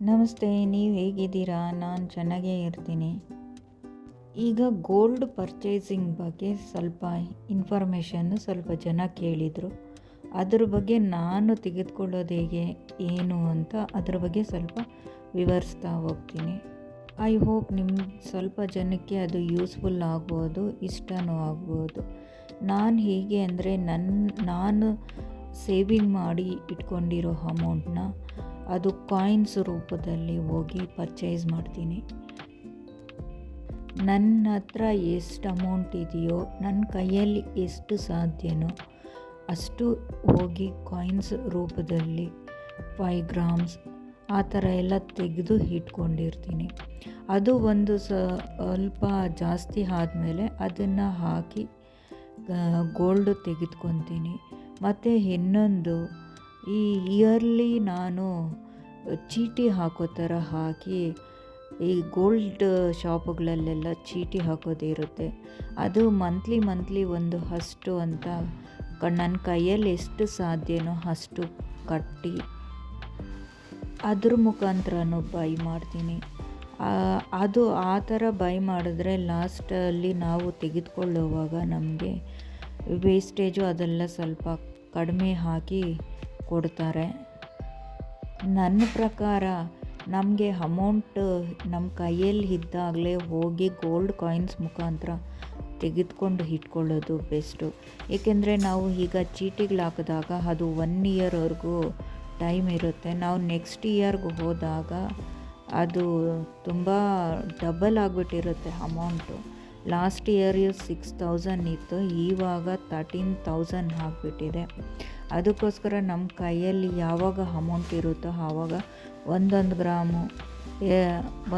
ನಮಸ್ತೆ, ನೀವು ಹೇಗಿದ್ದೀರಾ? ನಾನು ಚೆನ್ನಾಗೇ ಇರ್ತೀನಿ. ಈಗ ಗೋಲ್ಡ್ ಪರ್ಚೇಸಿಂಗ್ ಬಗ್ಗೆ ಸ್ವಲ್ಪ ಇನ್ಫಾರ್ಮೇಷನ್ನು ಸ್ವಲ್ಪ ಜನ ಕೇಳಿದರು. ಅದ್ರ ಬಗ್ಗೆ ನಾನು ತೆಗೆದುಕೊಳ್ಳೋದು ಹೇಗೆ, ಏನು ಅಂತ ಅದ್ರ ಬಗ್ಗೆ ಸ್ವಲ್ಪ ವಿವರಿಸ್ತಾ ಹೋಗ್ತೀನಿ. ಐ ಹೋಪ್ ನಿಮ್ಮ ಸ್ವಲ್ಪ ಜನಕ್ಕೆ ಅದು ಯೂಸ್ಫುಲ್ ಆಗ್ಬೋದು, ಇಷ್ಟನೂ ಆಗ್ಬೋದು. ನಾನು ಹೇಗೆ ಅಂದರೆ ನನ್ನ ನಾನು ಸೇವಿಂಗ್ ಮಾಡಿ ಇಟ್ಕೊಂಡಿರೋ ಅಮೌಂಟ್ನ ಅದು ಕಾಯಿನ್ಸ್ ರೂಪದಲ್ಲಿ ಹೋಗಿ ಪರ್ಚೇಸ್ ಮಾಡ್ತೀನಿ. ನನ್ನ ಹತ್ರ ಎಷ್ಟು ಅಮೌಂಟ್ ಇದೆಯೋ, ನನ್ನ ಕೈಯಲ್ಲಿ ಎಷ್ಟು ಸಾಧ್ಯನೋ ಅಷ್ಟು ಹೋಗಿ ಕಾಯಿನ್ಸ್ ರೂಪದಲ್ಲಿ ಫೈವ್ ಗ್ರಾಮ್ಸ್ ಆ ಥರ ಎಲ್ಲ ತೆಗೆದು ಇಟ್ಕೊಂಡಿರ್ತೀನಿ. ಅದು ಒಂದು ಸ್ವಲ್ಪ ಜಾಸ್ತಿ ಆದಮೇಲೆ ಅದನ್ನು ಹಾಕಿ ಗೋಲ್ಡು ತೆಗೆದುಕೊತೀನಿ. ಮತ್ತು ಇನ್ನೊಂದು ಈ ಇಯರ್ಲಿ ನಾನು ಚೀಟಿ ಹಾಕೋ ಥರ ಹಾಕಿ ಈ ಗೋಲ್ಡ್ ಶಾಪುಗಳಲ್ಲೆಲ್ಲ ಚೀಟಿ ಹಾಕೋದೇ ಇರುತ್ತೆ. ಅದು ಮಂತ್ಲಿ ಮಂತ್ಲಿ ಒಂದು ಅಷ್ಟು ಅಂತ ನನ್ನ ಕೈಯಲ್ಲಿ ಎಷ್ಟು ಸಾಧ್ಯನೋ ಅಷ್ಟು ಕಟ್ಟಿ ಅದ್ರ ಮುಖಾಂತರನೂ ಬೈ ಮಾಡ್ತೀನಿ. ಅದು ಆ ಥರ ಬೈ ಮಾಡಿದ್ರೆ ಲಾಸ್ಟಲ್ಲಿ ನಾವು ತೆಗೆದುಕೊಳ್ಳುವಾಗ ನಮಗೆ ವೇಸ್ಟೇಜು ಅದೆಲ್ಲ ಸ್ವಲ್ಪ ಕಡಿಮೆ ಹಾಕಿ ಕೊಡ್ತಾರೆ. ನನ್ನ ಪ್ರಕಾರ ನಮಗೆ ಅಮೌಂಟ್ ನಮ್ಮ ಕೈಯಲ್ಲಿ ಇದ್ದಾಗಲೇ ಹೋಗಿ ಗೋಲ್ಡ್ ಕಾಯಿನ್ಸ್ ಮುಖಾಂತರ ತೆಗೆದುಕೊಂಡು ಇಟ್ಕೊಳ್ಳೋದು ಬೆಸ್ಟು ಏಕೆಂದರೆ ನಾವು ಈಗ ಚೀಟಿಗಳು ಹಾಕಿದಾಗ ಅದು ಒನ್ ಇಯರ್ವರೆಗೂ ಟೈಮ್ ಇರುತ್ತೆ. ನಾವು ನೆಕ್ಸ್ಟ್ ಇಯರ್ಗೆ ಹೋದಾಗ ಅದು ತುಂಬ double ಆಗಿಬಿಟ್ಟಿರುತ್ತೆ amount last year six thousand ಇತ್ತು, ಇವಾಗ ತರ್ಟೀನ್ ತೌಸಂಡ್ ಆಗಿಬಿಟ್ಟಿದೆ. ಅದಕ್ಕೋಸ್ಕರ ನಮ್ಮ ಕೈಯಲ್ಲಿ ಯಾವಾಗ ಅಮೌಂಟ್ ಇರುತ್ತೋ ಆವಾಗ ಒಂದೊಂದು ಗ್ರಾಮು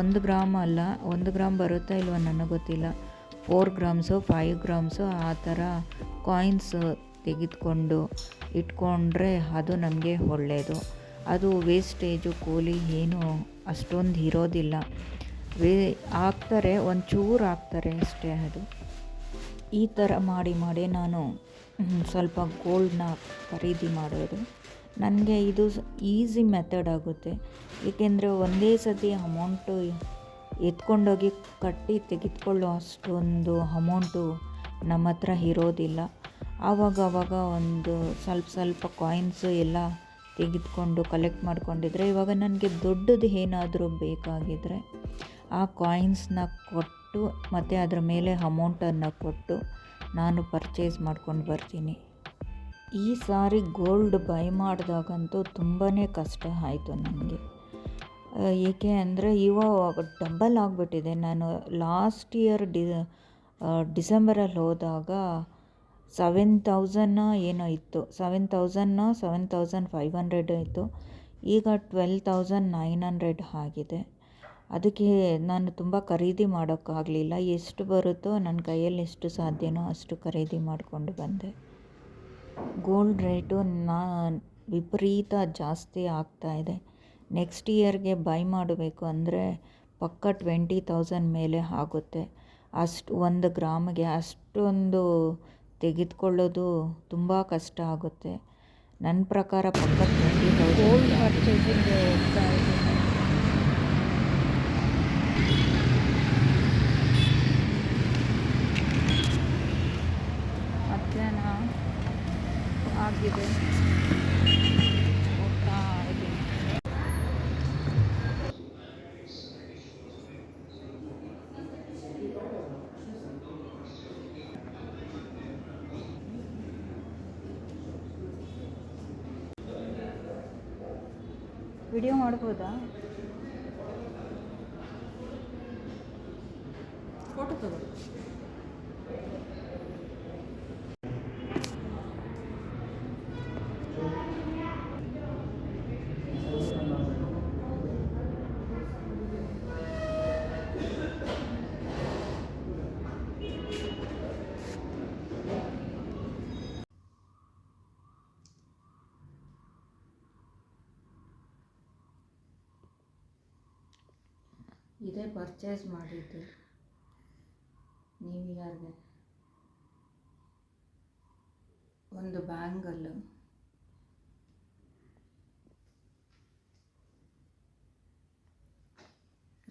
ಒಂದು ಗ್ರಾಮ್ ಅಲ್ಲ, ಒಂದು ಗ್ರಾಮ್ ಬರುತ್ತಾ ಇಲ್ವೋ ನನಗೆ ಗೊತ್ತಿಲ್ಲ. ಫೋರ್ ಗ್ರಾಮ್ಸು ಫೈವ್ ಗ್ರಾಮ್ಸು ಆ ಥರ ಕಾಯಿನ್ಸು ತೆಗೆದುಕೊಂಡು ಇಟ್ಕೊಂಡ್ರೆ ಅದು ನಮಗೆ ಒಳ್ಳೆಯದು ಅದು ವೇಸ್ಟೇಜು ಕೂಲಿ ಏನು ಅಷ್ಟೊಂದು ಇರೋದಿಲ್ಲ. ವೇ, ಹಾಕ್ತಾರೆ, ಒಂಚೂರು ಹಾಕ್ತಾರೆ ಅಷ್ಟೇ ಅದು. ಈ ಥರ ಮಾಡಿ ಮಾಡಿ ನಾನು ಸ್ವಲ್ಪ ಗೋಲ್ಡ್ನ ಖರೀದಿ ಮಾಡೋದು. ನನಗೆ ಇದು ಈಸಿ ಮೆಥಡ್ ಆಗುತ್ತೆ. ಏಕೆಂದರೆ ಒಂದೇ ಸತಿ ಅಮೌಂಟು ಎತ್ಕೊಂಡೋಗಿ ಕಟ್ಟಿ ತೆಗೆದುಕೊಳ್ಳೋ ಅಷ್ಟೊಂದು ಅಮೌಂಟು ನಮ್ಮ ಹತ್ರ ಇರೋದಿಲ್ಲ. ಆವಾಗ ಆವಾಗ ಒಂದು ಸ್ವಲ್ಪ ಸ್ವಲ್ಪ ಕಾಯಿನ್ಸು ಎಲ್ಲ ತೆಗೆದುಕೊಂಡು ಕಲೆಕ್ಟ್ ಮಾಡ್ಕೊಂಡಿದ್ರೆ ಇವಾಗ ನನಗೆ ದೊಡ್ಡದು ಏನಾದರೂ ಬೇಕಾಗಿದ್ದರೆ ಆ ಕಾಯಿನ್ಸ್ನ ಕೊಟ್ಟು ಮತ್ತು ಅದರ ಮೇಲೆ ಅಮೌಂಟನ್ನು ಕೊಟ್ಟು ನಾನು ಪರ್ಚೇಸ್ ಮಾಡ್ಕೊಂಡು ಬರ್ತೀನಿ. ಈ ಸಾರಿ ಗೋಲ್ಡ್ ಬೈ ಮಾಡಿದಾಗಂತೂ ತುಂಬಾ ಕಷ್ಟ ಆಯಿತು ನನಗೆ ಏಕೆ ಅಂದರೆ ಇವಾಗ ಡಬಲ್ ಆಗಿಬಿಟ್ಟಿದೆ. ನಾನು ಲಾಸ್ಟ್ ಇಯರ್ ಡಿ ಡಿಸೆಂಬರಲ್ಲಿ ಹೋದಾಗ ಸೆವೆನ್ ತೌಸನ್ನ ಏನೋ ಇತ್ತು. Seven ತೌಸನ್ನ seven thousand five hundred ಇತ್ತು. ಈಗ ಟ್ವೆಲ್ ತೌಸಂಡ್ ನೈನ್ ಹಂಡ್ರೆಡ್ ಆಗಿದೆ. ಅದಕ್ಕೆ ನಾನು ತುಂಬ ಖರೀದಿ ಮಾಡೋಕ್ಕಾಗಲಿಲ್ಲ. ಎಷ್ಟು ಬರುತ್ತೋ ನನ್ನ ಕೈಯಲ್ಲಿ ಎಷ್ಟು ಸಾಧ್ಯನೋ ಅಷ್ಟು ಖರೀದಿ ಮಾಡಿಕೊಂಡು ಬಂದೆ. ಗೋಲ್ಡ್ ರೇಟು ನಾ ವಿಪರೀತ ಜಾಸ್ತಿ ಆಗ್ತಾಯಿದೆ ನೆಕ್ಸ್ಟ್ ಇಯರ್ಗೆ ಬೈ ಮಾಡಬೇಕು ಅಂದರೆ ಪಕ್ಕ ಟ್ವೆಂಟಿ ತೌಸಂಡ್ ಮೇಲೆ ಆಗುತ್ತೆ. ಅಷ್ಟು ಒಂದು ಗ್ರಾಮಿಗೆ ಅಷ್ಟೊಂದು ತೆಗೆದುಕೊಳ್ಳೋದು ತುಂಬ ಕಷ್ಟ ಆಗುತ್ತೆ. ನನ್ನ ಪ್ರಕಾರ ಪಕ್ಕ ಟ್ವೆಂಟಿ ತೌಸಂಡ್ ಆಗಿದೆ ಹೋಗ್ತಾ ಇದ್ದೀನಿ ವಿಡಿಯೋ ಮಾಡ್ಬೋದಾ ಫೋಟೋ ತಗೋ ಪರ್ಚೇಸ್ ಮಾಡಿದ್ದು. ನೀವು ಯಾರಿಗೆ? ಒಂದು ಬ್ಯಾಂಗಲ್ಲು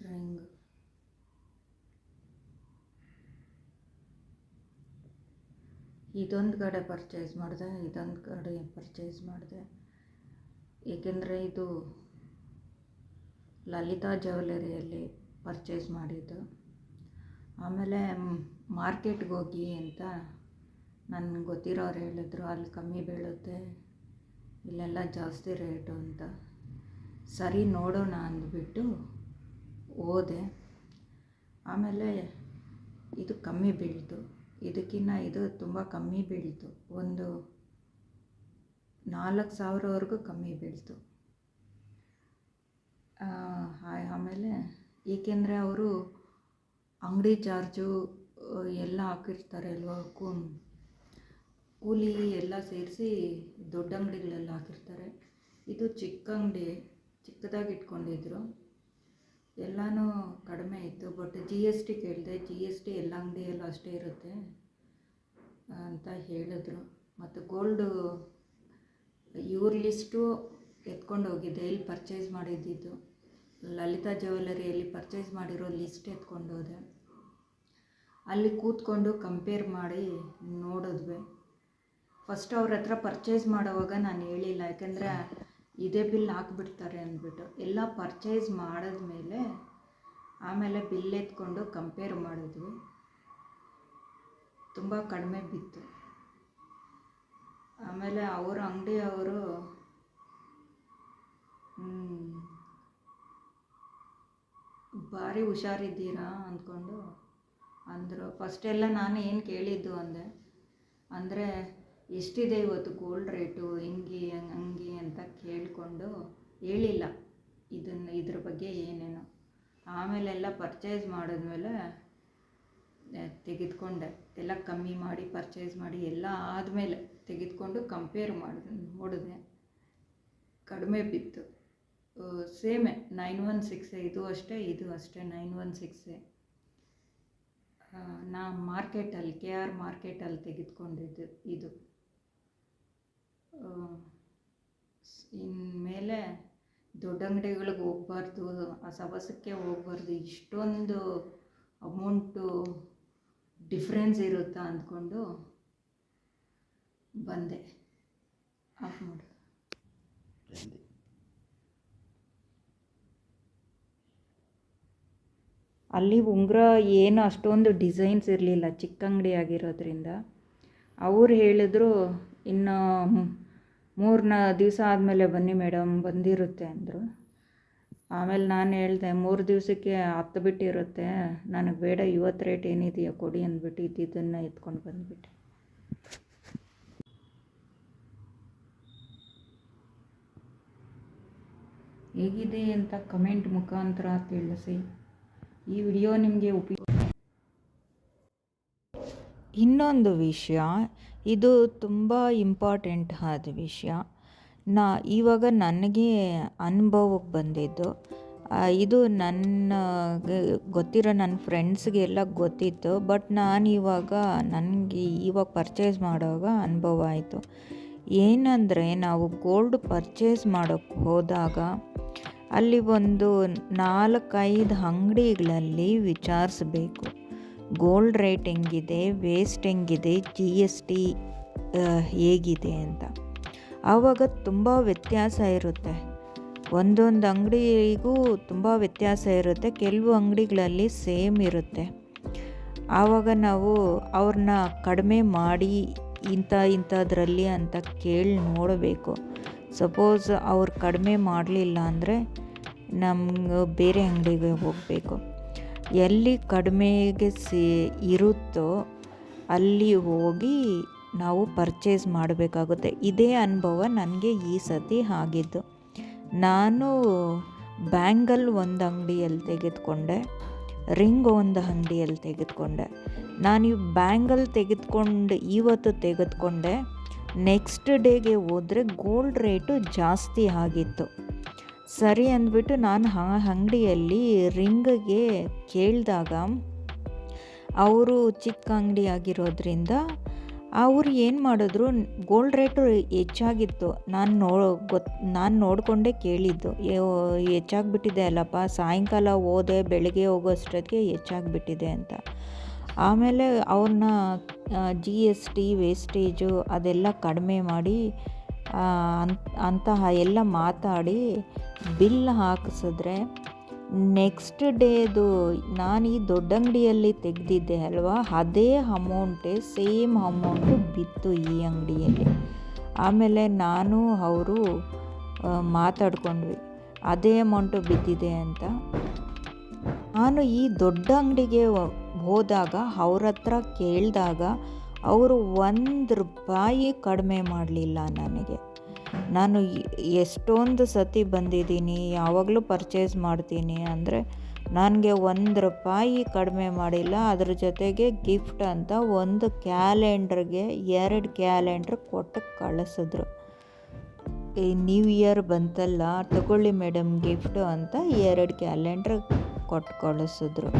ರಿಂಗ್ ಇದೊಂದು ಕಡೆ ಪರ್ಚೇಸ್ ಮಾಡಿದೆ, ಇದೊಂದು ಕಡೆ ಪರ್ಚೇಸ್ ಮಾಡಿದೆ. ಏಕೆಂದರೆ ಇದು ಲಲಿತಾ ಜ್ಯುವೆಲರಿಯಲ್ಲಿ ಪರ್ಚೇಸ್ ಮಾಡಿದ್ದು. ಆಮೇಲೆ ಮಾರ್ಕೆಟ್ಗೆ ಹೋಗಿ ಅಂತ ನನಗೆ ಗೊತ್ತಿರೋರು ಹೇಳಿದ್ರು, ಅಲ್ಲಿ ಕಮ್ಮಿ ಬೀಳುತ್ತೆ, ಇಲ್ಲೆಲ್ಲ ಜಾಸ್ತಿ ರೇಟು ಅಂತ. ಸರಿ ನೋಡೋಣ ಅಂದ್ಬಿಟ್ಟು ಹೋದೆ. ಆಮೇಲೆ ಇದು ಕಮ್ಮಿ ಬೀಳ್ತು. ಇದಕ್ಕಿಂತ ಇದು ತುಂಬ ಕಮ್ಮಿ ಬೀಳ್ತು. ಒಂದು ನಾಲ್ಕು ಸಾವಿರವರೆಗೂ ಕಮ್ಮಿ ಬೀಳ್ತು. ಆಮೇಲೆ ಏಕೆಂದರೆ ಅವರು ಅಂಗಡಿ ಚಾರ್ಜು ಎಲ್ಲ ಹಾಕಿರ್ತಾರೆ ಅಲ್ವಾ ಕೂಲಿ ಎಲ್ಲ ಸೇರಿಸಿ ದೊಡ್ಡ ಅಂಗಡಿಗಳೆಲ್ಲ ಹಾಕಿರ್ತಾರೆ. ಇದು ಚಿಕ್ಕ ಅಂಗಡಿ, ಚಿಕ್ಕದಾಗಿ ಇಟ್ಕೊಂಡಿದ್ರು ಎಲ್ಲನೂ ಕಡಿಮೆ ಇತ್ತು ಬಟ್ ಜಿ ಎಸ್ ಟಿ ಕೇಳಿದೆ ಜಿ ಎಸ್ ಟಿ ಎಲ್ಲ ಅಂಗಡಿಯಲ್ಲೂ ಅಷ್ಟೇ ಇರುತ್ತೆ ಅಂತ ಹೇಳಿದ್ರು. ಮತ್ತು ಗೋಲ್ಡು ಇವ್ರ ಲಿಸ್ಟು ಎತ್ಕೊಂಡು ಹೋಗಿದ್ದೆ ಇಲ್ಲಿ ಪರ್ಚೇಸ್ ಮಾಡಿದ್ದಿದ್ದು ಲಲಿತಾ ಜ್ಯುವೆಲರಿಯಲ್ಲಿ ಪರ್ಚೇಸ್ ಮಾಡಿರೋ ಲಿಸ್ಟ್ ಎತ್ಕೊಂಡು ಹೋದೆ ಅಲ್ಲಿ ಕೂತ್ಕೊಂಡು ಕಂಪೇರ್ ಮಾಡಿ ನೋಡಿದ್ವಿ. ಫಸ್ಟ್ ಅವ್ರ ಹತ್ರ ಪರ್ಚೇಸ್ ಮಾಡೋವಾಗ ನಾನು ಹೇಳಿಲ್ಲ, ಯಾಕೆಂದರೆ ಇದೇ ಬಿಲ್ ಹಾಕ್ಬಿಡ್ತಾರೆ ಅಂದ್ಬಿಟ್ಟು. ಎಲ್ಲ ಪರ್ಚೇಸ್ ಮಾಡಿದ್ಮೇಲೆ ಆಮೇಲೆ ಬಿಲ್ ಎತ್ಕೊಂಡು ಕಂಪೇರ್ ಮಾಡಿದ್ವಿ. ತುಂಬ ಕಡಿಮೆ ಬಿತ್ತು. ಆಮೇಲೆ ಅವ್ರ ಅಂಗಡಿಯವರು ಭಾರಿ ಹುಷಾರಿದ್ದೀರಾ ಅಂದ್ಕೊಂಡು ಅಂದರು. ಫಸ್ಟೆಲ್ಲ ನಾನು ಏನು ಕೇಳಿದ್ದು ಅಂದೆ ಅಂದರೆ ಎಷ್ಟಿದೆ ಇವತ್ತು ಗೋಲ್ಡ್ ರೇಟು ಹಿಂಗೆ, ಹಂಗೆ ಅಂತ ಕೇಳಿಕೊಂಡು ಹೇಳಿಲ್ಲ. ಇದನ್ನು, ಇದ್ರ ಬಗ್ಗೆ ಏನೇನು. ಆಮೇಲೆಲ್ಲ ಪರ್ಚೇಸ್ ಮಾಡಿದ್ಮೇಲೆ ತೆಗೆದುಕೊಂಡೆ. ಎಲ್ಲ ಕಮ್ಮಿ ಮಾಡಿ ಪರ್ಚೇಸ್ ಮಾಡಿ ಎಲ್ಲ ಆದಮೇಲೆ ತೆಗೆದುಕೊಂಡು ಕಂಪೇರ್ ಮಾಡಿದೆ ನೋಡಿದೆ. ಕಡಿಮೆ ಬಿತ್ತು. ಸೇಮೆ ನೈನ್ ಒನ್ ಸಿಕ್ಸೆ ಇದು ಅಷ್ಟೇ ಇದು ಅಷ್ಟೇ ನೈನ್ ಒನ್ ಸಿಕ್ಸೆ ನಾ ಮಾರ್ಕೆಟಲ್ಲಿ ಕೆ ಆರ್ ಮಾರ್ಕೆಟಲ್ಲಿ ತೆಗೆದುಕೊಂಡಿದ್ದು ಇದು. ಇನ್ಮೇಲೆ ದೊಡ್ಡ ಅಂಗಡಿಗಳಿಗೆ ಹೋಗ್ಬಾರ್ದು, ಆ ಸವಸಕ್ಕೆ ಹೋಗ್ಬಾರ್ದು, ಇಷ್ಟೊಂದು ಅಮೌಂಟು ಡಿಫ್ರೆನ್ಸ್ ಇರುತ್ತಾ ಅಂದ್ಕೊಂಡು ಬಂದೆ. ಆಫ್ ಮಾಡು. ಅಲ್ಲಿ ಉಂಗುರ ಏನು ಅಷ್ಟೊಂದು ಡಿಸೈನ್ಸ್ ಇರಲಿಲ್ಲ, ಚಿಕ್ಕ ಅಂಗಡಿ ಆಗಿರೋದ್ರಿಂದ. ಅವ್ರು ಹೇಳಿದ್ರು, ಇನ್ನು ಮೂರು ನ ದಿವಸ ಆದಮೇಲೆ ಬನ್ನಿ ಮೇಡಮ್, ಬಂದಿರುತ್ತೆ ಅಂದರು. ಆಮೇಲೆ ನಾನು ಹೇಳಿದೆ, ಮೂರು ದಿವಸಕ್ಕೆ ಹತ್ತು ಬಿಟ್ಟಿರುತ್ತೆ. ನನಗೆ ಬೇಡ, ಇವತ್ತು ರೇಟ್ ಏನಿದೆಯಾ ಕೊಡಿ ಅಂದ್ಬಿಟ್ಟು ಇದ್ದಿದ್ದನ್ನು ಎತ್ಕೊಂಡು ಬಂದುಬಿಟ್ಟೆ. ಹೇಗಿದೆ ಅಂತ ಕಮೆಂಟ್ ಮುಖಾಂತರ ತಿಳಿಸಿ. ಈ ವಿಡಿಯೋ ನಿಮಗೆ ಉಪಯೋಗ ಇನ್ನೊಂದು ವಿಷಯ, ಇದು ತುಂಬ ಇಂಪಾರ್ಟೆಂಟ್ ಆದ ವಿಷಯ. ನಾ ಇವಾಗ ನನಗೆ ಅನುಭವಕ್ಕೆ ಬಂದಿದ್ದು ಇದು ನನ್ನ ಗೊತ್ತಿರೋ ನನ್ನ ಫ್ರೆಂಡ್ಸ್ಗೆಲ್ಲ ಗೊತ್ತಿತ್ತು ಬಟ್ ನಾನು ಇವಾಗ ನನಗೆ ಇವಾಗ ಪರ್ಚೇಸ್ ಮಾಡುವಾಗ ಅನುಭವ ಆಯಿತು. ಏನಂದರೆ, ನಾವು ಗೋಲ್ಡ್ ಪರ್ಚೇಸ್ ಮಾಡೋಕ್ಕೆ ಹೋದಾಗ ಅಲ್ಲಿ ಒಂದು ನಾಲ್ಕೈದು ಅಂಗಡಿಗಳಲ್ಲಿ ವಿಚಾರಿಸ್ಬೇಕು. ಗೋಲ್ಡ್ ರೇಟ್ ಹೆಂಗಿದೆ, ವೇಸ್ಟ್ ಹೆಂಗಿದೆ, ಜಿ ಎಸ್ ಟಿ ಹೇಗಿದೆ ಅಂತ. ಆವಾಗ ತುಂಬ ವ್ಯತ್ಯಾಸ ಇರುತ್ತೆ. ಒಂದೊಂದು ಅಂಗಡಿಗೂ ತುಂಬ ವ್ಯತ್ಯಾಸ ಇರುತ್ತೆ. ಕೆಲವು ಅಂಗಡಿಗಳಲ್ಲಿ ಸೇಮ್ ಇರುತ್ತೆ. ಆವಾಗ ನಾವು ಅವ್ರನ್ನ ಕಡಿಮೆ ಮಾಡಿ ಇಂಥ ಇಂಥದ್ರಲ್ಲಿ ಅಂತ ಕೇಳಿ ನೋಡಬೇಕು. ಸಪೋಸ್ ಅವ್ರು ಕಡಿಮೆ ಮಾಡಲಿಲ್ಲ ಅಂದರೆ ನಮ್ಗೆ ಬೇರೆ ಅಂಗಡಿಗೆ ಹೋಗಬೇಕು. ಎಲ್ಲಿ ಕಡಿಮೆಗೆ ಸಿ ಇರುತ್ತೋ ಅಲ್ಲಿ ಹೋಗಿ ನಾವು ಪರ್ಚೇಸ್ ಮಾಡಬೇಕಾಗುತ್ತೆ. ಇದೇ ಅನುಭವ ನನಗೆ ಈ ಸತಿ ಆಗಿದ್ದು. ನಾನು ಬ್ಯಾಂಗಲ್ ಒಂದು ಅಂಗಡಿಯಲ್ಲಿ ತೆಗೆದುಕೊಂಡೆ ರಿಂಗ್ ಒಂದು ಅಂಗಡಿಯಲ್ಲಿ ತೆಗೆದುಕೊಂಡೆ. ನಾನು ಈ ಬ್ಯಾಂಗಲ್ ತೆಗೆದುಕೊಂಡು ಇವತ್ತು ತೆಗೆದುಕೊಂಡೆ. ನೆಕ್ಸ್ಟ್ ಡೇಗೆ ಹೋದರೆ ಗೋಲ್ಡ್ ರೇಟು ಜಾಸ್ತಿ ಆಗಿತ್ತು. ಸರಿ ಅಂದ್ಬಿಟ್ಟು ನಾನು ಅಂಗಡಿಯಲ್ಲಿ ರಿಂಗ್ಗೆ ಕೇಳಿದಾಗ ಅವರು ಚಿಕ್ಕ ಅಂಗಡಿ ಆಗಿರೋದ್ರಿಂದ ಅವರು ಏನು ಮಾಡಿದ್ರು ಗೋಲ್ಡ್ ರೇಟು ಹೆಚ್ಚಾಗಿತ್ತು. ನಾನು ನೋ ಗೊತ್ತು ನಾನು ನೋಡಿಕೊಂಡೇ ಕೇಳಿದ್ದು. ಹೆಚ್ಚಾಗಿಬಿಟ್ಟಿದೆ ಅಲ್ಲಪ್ಪ, ಸಾಯಂಕಾಲ ಹೋದೆ, ಬೆಳಗ್ಗೆ ಹೋಗೋಷ್ಟೊತ್ತಿಗೆ ಹೆಚ್ಚಾಗ್ಬಿಟ್ಟಿದೆ ಅಂತ. ಆಮೇಲೆ ಅವ್ರನ್ನ ಜಿ ಎಸ್ ಟಿ ವೇಸ್ಟೇಜು ಅದೆಲ್ಲ ಕಡಿಮೆ ಮಾಡಿ ಅಂತಹ ಎಲ್ಲ ಮಾತಾಡಿ ಬಿಲ್ ಹಾಕಿಸಿದ್ರೆ ನೆಕ್ಸ್ಟ್ ಡೇದು ನಾನು ಈ ದೊಡ್ಡ ಅಂಗಡಿಯಲ್ಲಿ ತೆಗೆದಿದ್ದೆ ಅಲ್ವಾ, ಅದೇ ಅಮೌಂಟೇ ಸೇಮ್ ಅಮೌಂಟು ಬಿತ್ತು ಈ ಅಂಗಡಿಯಲ್ಲಿ. ಆಮೇಲೆ ನಾನು, ಅವರು ಮಾತಾಡ್ಕೊಂಡ್ವಿ, ಅದೇ ಅಮೌಂಟು ಬಿದ್ದಿದೆ ಅಂತ. ನಾನು ಈ ದೊಡ್ಡ ಅಂಗಡಿಗೆ ಹೋದಾಗ, ಅವ್ರ ಹತ್ರ ಕೇಳಿದಾಗ ಅವರು ಒಂದು ರೂಪಾಯಿ ಕಡಿಮೆ ಮಾಡಲಿಲ್ಲ ನನಗೆ. ನಾನು ಎಷ್ಟೊಂದು ಸತಿ ಬಂದಿದ್ದೀನಿ, ಯಾವಾಗಲೂ ಪರ್ಚೇಸ್ ಮಾಡ್ತೀನಿ ಅಂದರೆ ನನಗೆ ಒಂದು ರೂಪಾಯಿ ಕಡಿಮೆ ಮಾಡಿಲ್ಲ. ಅದ್ರ ಜೊತೆಗೆ ಗಿಫ್ಟ್ ಅಂತ ಒಂದು ಕ್ಯಾಲೆಂಡ್ರಿಗೆ ಎರಡು ಕ್ಯಾಲೆಂಡ್ರ್ ಕೊಟ್ಟು ಕಳಿಸಿದ್ರು. ಈ ನ್ಯೂ ಇಯರ್ ಬಂತಲ್ಲ, ತಗೊಳ್ಳಿ ಮೇಡಮ್ ಗಿಫ್ಟು ಅಂತ ಎರಡು ಕ್ಯಾಲೆಂಡ್ರ್ ಕೊಟ್ಟು ಕಳಿಸಿದ್ರು.